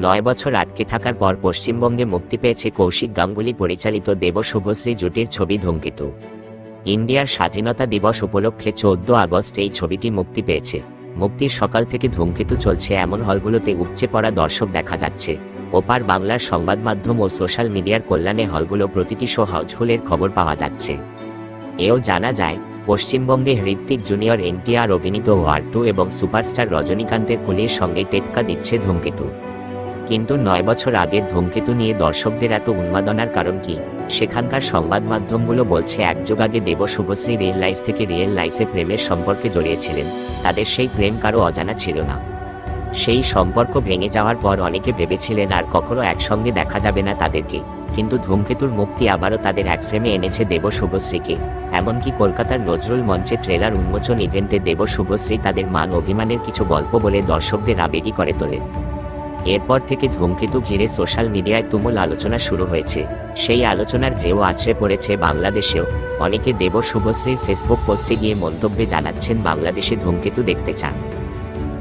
নয় বছর আটকে থাকার পর পশ্চিমবঙ্গে মুক্তি পেয়েছে কৌশিক গাঙ্গুলি পরিচালিত দেব শুভশ্রী জুটির ছবি ধূমকেতু। ইন্ডিয়ার স্বাধীনতা দিবস উপলক্ষে চোদ্দ আগস্ট এই ছবিটি মুক্তি পেয়েছে। মুক্তির সকাল থেকে ধূমকেতু চলছে এমন হলগুলোতে উপচে পড়া দর্শক দেখা যাচ্ছে। ওপার বাংলার সংবাদ মাধ্যম ও সোশ্যাল মিডিয়ার কল্যাণে হলগুলো প্রতিটি শো হাউসফুলের খবর পাওয়া যাচ্ছে। এও জানা যায়, পশ্চিমবঙ্গে হৃত্বিক জুনিয়র এনটিআর অভিনীত ওয়ার টু এবং সুপারস্টার রজনীকান্তের কুলির সঙ্গে টেক্কা দিচ্ছে ধূমকেতু। কিন্তু নয় বছর আগের ধূমকেতু নিয়ে দর্শকদের এত উন্মাদনার কারণ কি? সেখানকার সংবাদ মাধ্যমগুলো বলছে একযোগ আগে দেব শুভশ্রী রিয়েল লাইফ থেকে রিয়েল লাইফে প্রেমের সম্পর্কে জড়িয়েছিলেন। তাদের সেই প্রেম কারও অজানা ছিল না। সেই সম্পর্ক ভেঙে যাওয়ার পর অনেকে ভেবেছিলেন, আর কখনো একসঙ্গে দেখা যাবে না তাদেরকে। কিন্তু ধূমকেতুর মুক্তি আবারও তাদের এক ফ্রেমে এনেছে দেব শুভশ্রীকে। এমনকি কলকাতার নজরুল মঞ্চে ট্রেলার উন্মোচন ইভেন্টে দেব শুভশ্রী তাদের মান অভিমানের কিছু গল্প বলে দর্শকদের আবেগী করে তোলে এরপর থেকে ধূমকেতু ঘিরে সোশ্যাল মিডিয়ায় তুমুল আলোচনা শুরু হয়েছে। সেই আলোচনার ঢেউ আছড়ে পড়েছে বাংলাদেশেও। অনেকে দেব শুভশ্রীর ফেসবুক পোস্টে গিয়ে মন্তব্যে জানাচ্ছেন, বাংলাদেশে ধূমকেতু দেখতে চান।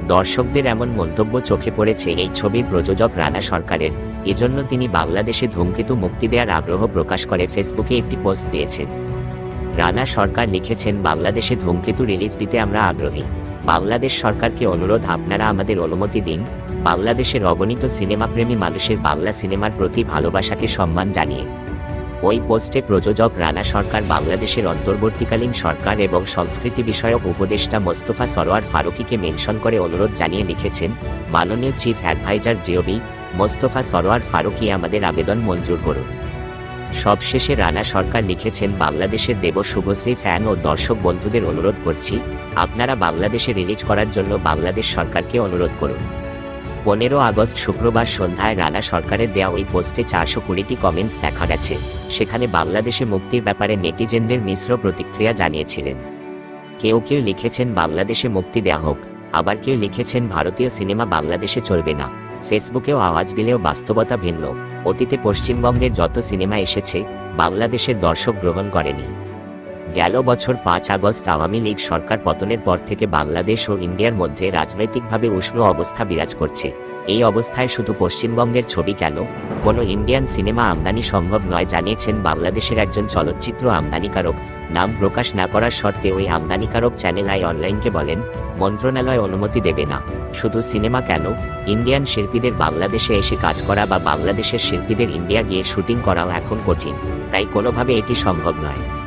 দর্শকদের এমন মন্তব্য চোখে পড়েছে এই ছবির প্রযোজক রানা সরকারের। এজন্য তিনি বাংলাদেশে ধূমকেতু মুক্তি দেওয়ার আগ্রহ প্রকাশ করে ফেসবুকে একটি পোস্ট দিয়েছেন। রানা সরকার লিখেছেন, বাংলাদেশে ধূমকেতু রিলিজ দিতে আমরা আগ্রহী। বাংলাদেশ সরকারকে অনুরোধ, আপনারা আমাদের অনুমতি দিন। বাংলাদেশের অগণিত সিনেমাপ্রেমী মানুষের বাংলা সিনেমার প্রতি ভালোবাসাকে সম্মান জানিয়ে। ওই পোস্টে প্রযোজক রানা সরকার, বাংলাদেশের অন্তর্বর্তীকালীন সরকার এবং সংস্কৃতি বিষয়ক উপদেষ্টা মোস্তফা সরোয়ার ফারুকিকে মেনশন করে অনুরোধ জানিয়ে লিখেছেন, মাননীয় chief adviser GOB Mostofa Sarwar Farooki, আমাদের আবেদন মঞ্জুর করুন। সবশেষে রানা সরকার লিখেছেন, বাংলাদেশের দেব শুভশ্রী ফ্যান ও দর্শক বন্ধুদের অনুরোধ করছি, আপনারা বাংলাদেশে রিলিজ করার জন্য বাংলাদেশ সরকারকে অনুরোধ করুন। পনেরো আগস্ট শুক্রবার সন্ধ্যায় রানা সরকারের দেয়া ওই পোস্টে চারশো কুড়িটি কমেন্টস দেখা গেছে, সেখানে বাংলাদেশে মুক্তির ব্যাপারে নেটিজেনদের মিশ্র প্রতিক্রিয়া জানিয়েছিলেন। কেউ কেউ লিখেছেন, বাংলাদেশে মুক্তি দেয়া হোক। আবার কেউ লিখেছেন, ভারতীয় সিনেমা বাংলাদেশে চলবে না। ফেসবুকেও আওয়াজ দিলেও বাস্তবতা ভিন্ন। অতীতে পশ্চিমবঙ্গের যত সিনেমা এসেছে, বাংলাদেশের দর্শক গ্রহণ করেনি। গেল বছর পাঁচ আগস্ট আওয়ামী লীগ সরকার পতনের পর থেকে বাংলাদেশ ও ইন্ডিয়ার মধ্যে রাজনৈতিকভাবে উষ্ণ অবস্থা বিরাজ করছে। এই অবস্থায় শুধু পশ্চিমবঙ্গের ছবি কেন? কোনো ইন্ডিয়ান সিনেমা আমদানি সম্ভব নয়, জানিয়েছেন বাংলাদেশের একজন চলচ্চিত্র আমদানিকারক। নাম প্রকাশ না করার শর্তে ওই আমদানিকারক চ্যানেল আই অনলাইনকে বলেন, মন্ত্রণালয় অনুমতি দেবে না। শুধু সিনেমা কেন? ইন্ডিয়ান শিল্পীদের বাংলাদেশে এসে কাজ করা বা বাংলাদেশের শিল্পীদের ইন্ডিয়া গিয়ে শুটিং করাও এখন কঠিন। তাই কোনোভাবে এটি সম্ভব নয়।